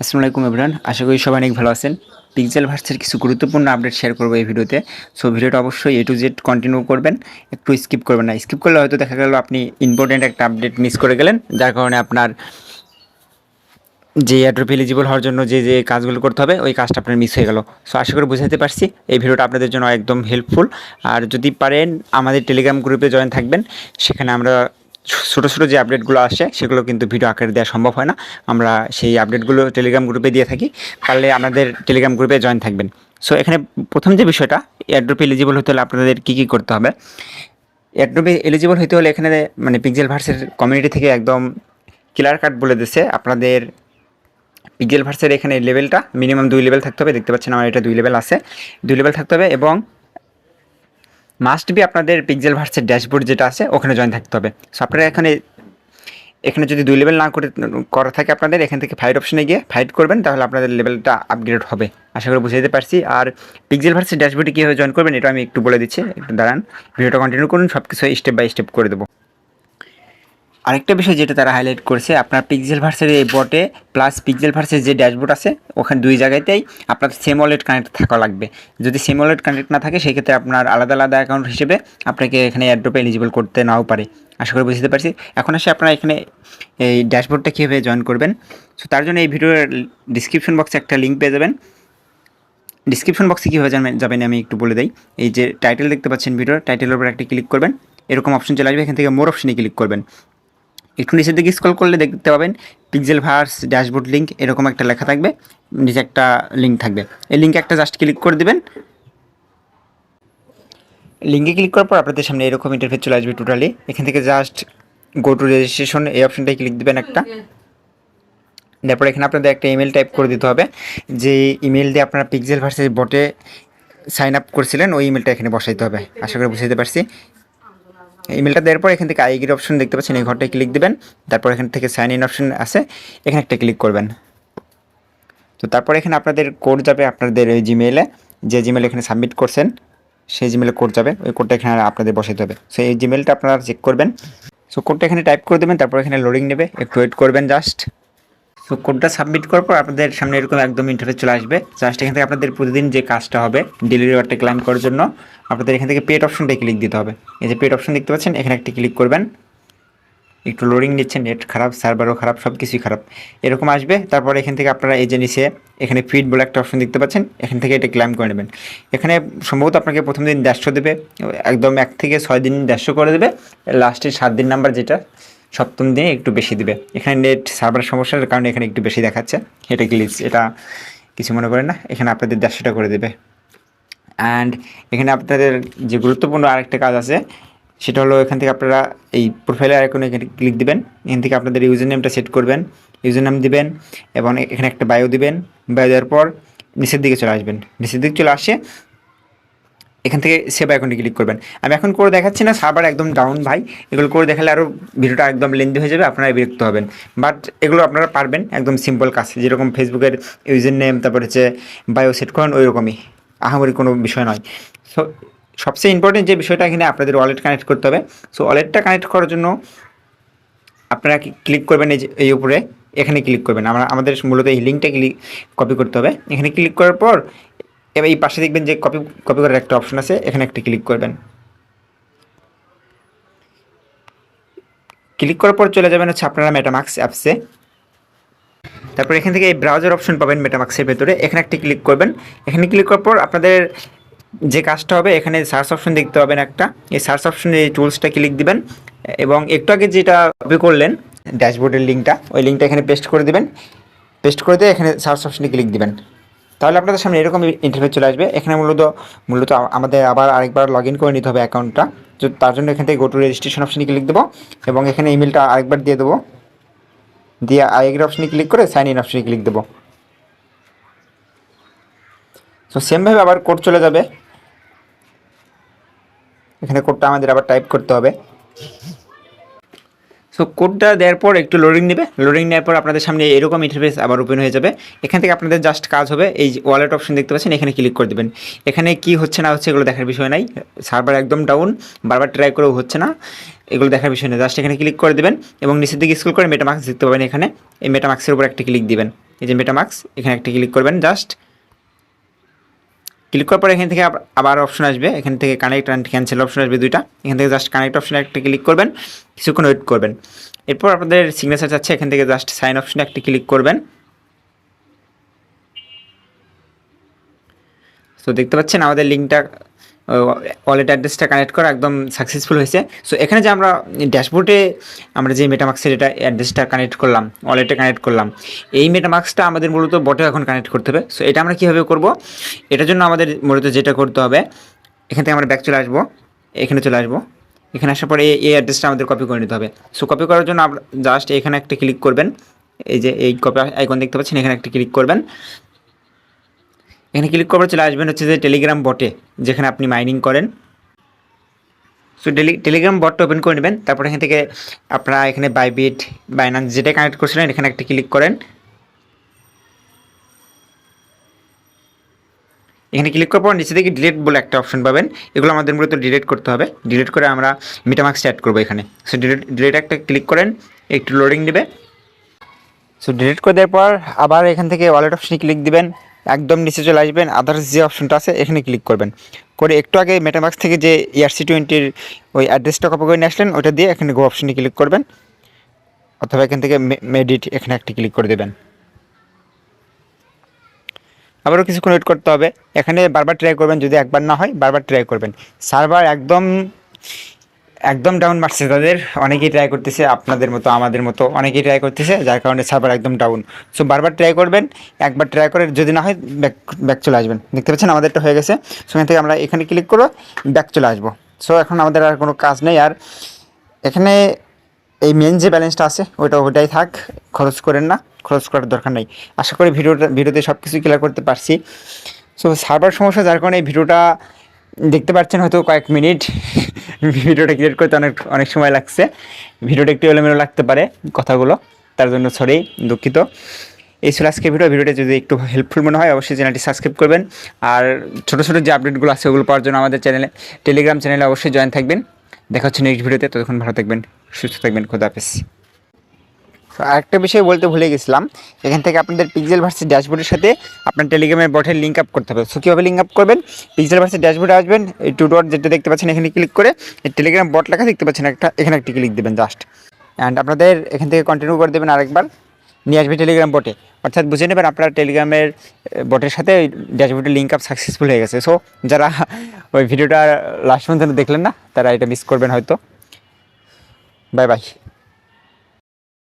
আসসালামু আলাইকুম এভরান আশা করি সবাই অনেক ভালো আছেন। পিক্সেল ভার্সের কিছু গুরুত্বপূর্ণ আপডেট শেয়ার করব এই ভিডিওতে। সো ভিডিওটা অবশ্যই এ টু জেড কন্টিনিউ করবেন, একটু স্কিপ করবেন না। স্কিপ করলে হয়তো দেখা গেল আপনি ইম্পর্টেন্ট একটা আপডেট মিস করে গেলেন, যার কারণে আপনার যে অ্যাড্রপ এলিজিবল হওয়ার জন্য যে যে কাজগুলো করতে হবে, ওই কাজটা আপনার মিস হয়ে গেল। সো আশা করি বুঝাতে পারছি, এই ভিডিওটা আপনাদের জন্য একদম হেল্পফুল আর যদি পারেন, আমাদের টেলিগ্রাম গ্রুপে জয়েন থাকবেন, সেখানে আমরা ছোটো ছোটো যে আপডেটগুলো আসে, সেগুলো কিন্তু ভিডিও আকারে দেওয়া সম্ভব হয় না। আমরা সেই আপডেটগুলো টেলিগ্রাম গ্রুপে দিয়ে থাকি। পারলে আমাদের টেলিগ্রাম গ্রুপে জয়েন থাকবেন। সো এখানে প্রথম যে বিষয়টা এয়ারড্রপে এলিজিবল হতে হলে আপনাদের কী কী করতে হবে? এয়ারড্রপে এলিজিবল হতে হলে এখানে মানে পিক্সেল ভার্সের কমিউনিটি থেকে একদম ক্লিয়ার কাট বলে দিচ্ছে আপনাদের পিক্সেল ভার্সের এখানে লেভেলটা মিনিমাম দুই লেভেল থাকতে হবে। দেখতে পাচ্ছেন আমার এটা দুই লেভেল আছে। দুই লেভেল থাকতে হবে এবং মাস্ট বি আপনাদের পিক্সেল ভার্সের ড্যাশবোর্ড যেটা আছে, ওখানে জয়েন থাকতে হবে। সো আপনারা এখানে এখানে যদি দুই লেভেল না করে, করা থাকে আপনাদের, এখান থেকে ফাইট অপশনে গিয়ে ফাইট করবেন, তাহলে আপনাদের লেভেলটা আপগ্রেড হবে। আশা করি বুঝে দিতে পারছি। আর পিক্সেল ভার্সের ড্যাশবোর্ডে কীভাবে জয়েন করবেন এটা আমি একটু বলে দিচ্ছি। একটু দাঁড়ান ভিডিওটা কন্টিনিউ করুন সব কিছু স্টেপ বাই স্টেপ করে দেবো। আরেকটা বিষয় যেটা তারা হাইলাইট করেছে, আপনার পিক্সেল ভার্সের এই বটে প্লাস পিক্সেল ভার্সের যে ড্যাশবোর্ড আছে, ওখানে দুই জায়গাতেই আপনার সেম ওয়ালেট কানেক্ট থাকা লাগবে। যদি সেম ওয়ালেট কানেক্ট না থাকে, সেক্ষেত্রে আপনার আলাদা আলাদা অ্যাকাউন্ট হিসেবে আপনাকে এখানে অ্যাড্রপে এলিজিবল করতে নাও পারে। আশা করি বুঝতে পারছি। এখন আসে আপনারা এখানে এই ড্যাশবোর্ডটা কীভাবে জয়েন করবেন। সো তার জন্য এই ভিডিওর ডিসক্রিপশন বক্সে একটা লিঙ্ক পেয়ে যাবেন। ডিসক্রিপশন বক্সে কীভাবে যাবেন আমি একটু বলে দিই। এই যে টাইটেল দেখতে পাচ্ছেন ভিডিওর টাইটেলের উপর একটা ক্লিক করবেন। এরকম অপশন চলে আসবে, এখান থেকে মোর অপশনে ক্লিক করবেন। একটু নিচের দিকে স্ক্রল করলে দেখতে পাবেন পিক্সেল ভার্স ড্যাশবোর্ড লিঙ্ক এরকম একটা লেখা থাকবে, নিচে একটা লিঙ্ক থাকবে। এই লিঙ্কে একটা জাস্ট ক্লিক করে দেবেন। লিঙ্কে ক্লিক করার পর আপনাদের সামনে এরকম ইন্টারফেস চলে আসবে টোটালি এখান থেকে জাস্ট গো টু রেজিস্ট্রেশন এই অপশনটাই ক্লিক দেবেন একটা। তারপর এখানে আপনাদের একটা ইমেল টাইপ করে দিতে হবে। যে ইমেল দিয়ে আপনারা পিক্সেল ভার্সেস বটে সাইন আপ করছিলেন, ওই ইমেলটা এখানে বসাইতে হবে। আশা করি বুঝাইতে পারছি। ইমেলটা দেওয়ার পর এখান থেকে আইগির অপশন দেখতে পাচ্ছেন, এই ঘরটায় ক্লিক দেবেন। তারপর এখান থেকে সাইন ইন অপশন আছে, এখানে একটা ক্লিক করবেন। তো তারপর এখানে আপনাদের কোড যাবে আপনাদের ওই জিমেলে যে জিমেল এখানে সাবমিট করছেন, সেই জিমেলে কোড যাবে, ওই কোডটা এখানে আপনাদের বসাতে হবে। সো এই জিমেলটা আপনারা চেক করবেন। সো কোডটা এখানে টাইপ করে দেবেন, তারপর এখানে লোডিং নেবে, একটু ওয়েট করবেন জাস্ট সো কোডটা সাবমিট করার পর আপনাদের সামনে এরকম একদম ইন্টারফেস চলে আসবে। জাস্ট এখান থেকে আপনাদের প্রতিদিন যে কাজটা হবে ডেলিভারি অর্ডারটা ক্লাইম করার জন্য, আপনাদের এখান থেকে পেড অপশনটাই ক্লিক দিতে হবে। এই যে পেড অপশন দেখতে পাচ্ছেন, এখানে একটি ক্লিক করবেন। একটু লোডিং নিচ্ছে নেট খারাপ সার্ভারও খারাপ সব কিছুই খারাপ। এরকম আসবে, তারপর এখান থেকে আপনারা এই যে এখানে ফিড বলে একটা অপশন দেখতে পাচ্ছেন, এখান থেকে এটা ক্লাইম করে নেবেন। এখানে সম্ভবত আপনাকে প্রথম দিন দেড়শো দেবে, একদম এক থেকে ছয় দিন দেড়শো করে দেবে লাস্টের সাত দিন নাম্বার যেটা সপ্তম দিনে একটু বেশি দিবে। এখানে নেট সার্ভার সমস্যার কারণে এখানে একটু বেশি দেখাচ্ছে। এটা গ্লিচ এটা কিছু মনে করেন না। এখানে আপনাদের দেড়শোটা করে দেবে। অ্যান্ড এখানে আপনাদের যে গুরুত্বপূর্ণ আরেকটা কাজ আছে, সেটা হলো এখান থেকে আপনারা এই প্রোফাইলে আইকনে এখানে ক্লিক দিবেন। এখান থেকে আপনাদের ইউজার নেমটা সেট করবেন। ইউজার নাম দিবেন এবং এখানে একটা বায়ো দিবেন। বায়ো দেওয়ার পর নিচের দিকে চলে আসবেন। নিচের দিকে চলে আসে এখান থেকে সেভ আইকনে ক্লিক করবেন। আমি এখন করে দেখাচ্ছি না সার্ভার একদম ডাউন ভাই। এগুলো করে দেখালে আরও ভিডিওটা একদম লেন্দি হয়ে যাবে আপনারা বিরক্ত হবেন। বাট এগুলো আপনারা পারবেন একদম সিম্পল কাজ, যেরকম ফেসবুকের ইউজার নেম তারপর হচ্ছে বায়ো সেট করেন ওই রকমই আহামরি কোনো বিষয় নয়। সো সবচেয়ে ইম্পর্টেন্ট যে বিষয়টা এখানে আপনাদের ওয়ালেট কানেক্ট করতে হবে। সো ওয়ালেটটা কানেক্ট করার জন্য আপনারা ক্লিক করবেন এই এই উপরে, এখানে ক্লিক করবেন। আমরা, আমাদের মূলত এই লিঙ্কটা ক্লিক কপি করতে হবে। এখানে ক্লিক করার পর এবার এই পাশে দেখবেন যে কপি কপি করার একটা অপশন আছে, এখানে একটা ক্লিক করবেন। ক্লিক করার পর চলে যাবেন হচ্ছে আপনারা মেটামাক্স অ্যাপসে তারপর এখান থেকে এই ব্রাউজার অপশন পাবেন মেটামাক্সের ভেতরে, এখানে একটা ক্লিক করবেন। এখানে ক্লিক করার পর আপনাদের যে কাজটা হবে, এখানে সার্চ অপশন দেখতে পাবেন একটা। এই সার্চ অপশনে এই টুলসটা ক্লিক দিবেন। এবং একটু আগে যেটা কপি করলেন ড্যাশবোর্ডের লিঙ্কটা ওই লিঙ্কটা এখানে পেস্ট করে দেবেন। পেস্ট করে দিয়ে এখানে সার্চ অপশনে ক্লিক দিবেন। তাহলে আপনাদের সামনে এরকম ইন্টারফেস চলে আসবে। এখানে মূলত মূলত আমাদের আবার আরেকবার লগ ইন করে নিতে হবে অ্যাকাউন্টটা তার জন্য এখান থেকে গো টু রেজিস্ট্রেশন অপশনে ক্লিক দেবো এবং এখানে ইমেলটা আরেকবার দিয়ে দেবো। দিয়ে আইগ্রি অপশনে ক্লিক করে সাইন ইন অপশনে ক্লিক দেবো। তো সেমভাবে আবার কোড চলে যাবে। এখানে কোডটা আমাদের আবার টাইপ করতে হবে। সো কোডটা দেওয়ার পর একটু লোডিং নেবে। লোডিং নেওয়ার পর আপনাদের সামনে এরকম ইন্টারফেস আবার ওপেন হয়ে যাবে। এখান থেকে আপনাদের জাস্ট কাজ হবে, এই ওয়ালেট অপশন দেখতে পাচ্ছেন, এখানে ক্লিক করে দেবেন। এখানে কি হচ্ছে না হচ্ছে এগুলো দেখার বিষয় নাই। সার্ভার একদম ডাউন বারবার ট্রাই করেও হচ্ছে না। এগুলো দেখার বিষয় নেই। জাস্ট এখানে ক্লিক করে দেবেন এবং নিচের দিকে স্কুল করে মেটামার্কস দেখতে পাবেন এখানে। এই মেটামার্কসের উপর একটা ক্লিক দিবেন। এই যে মেটামাক্স এখানে একটা ক্লিক করবেন। জাস্ট ক্লিক করার পরে এখান থেকে আব- আবার অপশন আসবে। এখান থেকে কানেক্ট অ্যান্ড ক্যান্সেল অপশন আসবে দুইটা। এখান থেকে জাস্ট কানেক্ট অপশনে একটা ক্লিক করবেন। কিছুক্ষণ ওয়েট করবেন। এরপর আপনাদের সিগনেচার চাচ্ছে। এখান থেকে জাস্ট সাইন অপশনে একটা ক্লিক করবেন। তো দেখতে পাচ্ছেন আমাদের লিঙ্কটা ওয়ালেট অ্যাড্রেসটা কানেক্ট করা একদম সাকসেসফুল হয়েছে। সো এখানে যে আমরা ড্যাশবোর্ডে আমরা যে মেটামাক্সের এটা অ্যাড্রেসটা কানেক্ট করলাম ওয়ালেটে কানেক্ট করলাম, এই মেটামাক্সটা আমাদের মূলত বটে এখন কানেক্ট করতে হবে। সো এটা আমরা কীভাবে করব? এটার জন্য আমাদের মূলত যেটা করতে হবে, এখান থেকে আমরা ব্যাক চলে আসব, এখানে চলে আসব। এখানে আসার পরে এই- অ্যাড্রেসটা আমাদের কপি করে নিতে হবে। সো কপি করার জন্য আপনার জাস্ট এখানে একটা ক্লিক করবেন। এই যে এই কপি আইকন দেখতে পাচ্ছেন, এখানে একটা ক্লিক করবেন। এখানে ক্লিক করবার চলে আসবেন হচ্ছে যে টেলিগ্রাম বটে যেখানে আপনি মাইনিং করেন। সো টেলি টেলিগ্রাম বটটা ওপেন করে নেবেন। তারপর এখান থেকে আপনারা এখানে বাইবিট বাইনান্স যেটা কানেক্ট করছিলেন, এখানে একটা ক্লিক করেন। এখানে ক্লিক করার পর নিচে থেকে ডিলিট বলে একটা অপশন পাবেন। এগুলো আমাদের মূলত ডিলিট করতে হবে। ডিলিট করে আমরা মিটামার্কস অ্যাড করব এখানে। সো ডিলিট ডিলিট একটা ক্লিক করেন, একটু লোডিং নেবে। সো ডিলিট করে দেওয়ার পর আবার এখান থেকে ওয়ালেট অপশনে ক্লিক দিবেন। একদম নিচে চলে আসবেন আদার্স যে অপশনটা আছে এখানে ক্লিক করবেন। করে একটু আগে মেটামাক্স থেকে যে E ইয়ারসি টোয়েন্টির ওই অ্যাড্রেসটা কপি করে নিয়ে আসলেন ওটা দিয়ে এখানে গো অপশনে ক্লিক করবেন। অথবা এখান থেকে মেডিট এখানে একটি ক্লিক করে দেবেন। আবারও কিছুক্ষণ ওয়েট করতে হবে। এখানে বারবার ট্রাই করবেন, যদি একবার না হয় বারবার ট্রাই করবেন। সার্ভার একদম একদম ডাউন মারছে তাদের। অনেকেই ট্রাই করতেছে, আপনাদের মতো, আমাদের মতো অনেকেই ট্রাই করতেছে, যার কারণে সার্ভার একদম ডাউন সো বারবার ট্রাই করবেন, একবার ট্রাই করে যদি না হয় ব্যাক ব্যাক চলে আসবেন। দেখতে পাচ্ছেন, আমাদেরটা হয়ে গেছে। সো এখান থেকে আমরা এখানে ক্লিক করব ব্যাক চলে আসব। সো এখন আমাদের আর কোনো কাজ নেই। আর এখানে এই মেন যে ব্যালেন্সটা আছে, ওইটা ওটাই থাক, খরচ করেন না, খরচ করার দরকার নেই। আশা করি ভিডিওটা, ভিডিওতে সব কিছু ক্লিয়ার করতে পারছি। সো সার্ভার সমস্যা, যার কারণে এই ভিডিওটা দেখতে পাচ্ছেন হয়তো কয়েক মিনিট। ভিডিওটা ক্রিয়েট করতে অনেক অনেক সময় লাগছে। ভিডিওটা একটু এলোমেলো লাগতে পারে কথাগুলো, তার জন্য সরি দুঃখিত। এই ছিল আজকে ভিডিও। ভিডিওটা যদি একটু হেল্পফুল মনে হয়, অবশ্যই চ্যানেলটি সাবস্ক্রাইব করবেন। আর ছোটো ছোটো যে আপডেটগুলো আছে, ওগুলো পাওয়ার জন্য আমাদের চ্যানেলে টেলিগ্রাম চ্যানেলে অবশ্যই জয়েন থাকবেন। দেখা হচ্ছে নেক্সট ভিডিওতে ততক্ষণ ভালো থাকবেন, সুস্থ থাকবেন। খোদা হাফেজ। আরেকটা বিষয় বলতে ভুলে গেছিলাম। এখান থেকে আপনাদের পিক্সেল ভার্সেস ড্যাশবোর্ডের সাথে আপনার টেলিগ্রামের বটের লিঙ্ক আপ করতে হবে। সো কীভাবে লিঙ্ক আপ করবেন? পিক্সেল ভার্সেস ড্যাশবোর্ডে আসবেন, এই টু ডট যেটা দেখতে পাচ্ছেন এখানে ক্লিক করে, এই টেলিগ্রাম বট লেখা দেখতে পাচ্ছেন একটা, এখানে একটি ক্লিক দেবেন জাস্ট অ্যান্ড আপনাদের এখান থেকে কন্টিনিউ করে দেবেন আরেকবার, নিয়ে আসবে টেলিগ্রাম বটে অর্থাৎ বুঝে নেবেন আপনার টেলিগ্রামের বটের সাথে ড্যাশবোর্ডের লিঙ্ক আপ সাকসেসফুল হয়ে গেছে। সো যারা ওই ভিডিওটা লাস্ট পর্যন্ত দেখলেন না, তারা এটা মিস করবেন হয়তো। Bye bye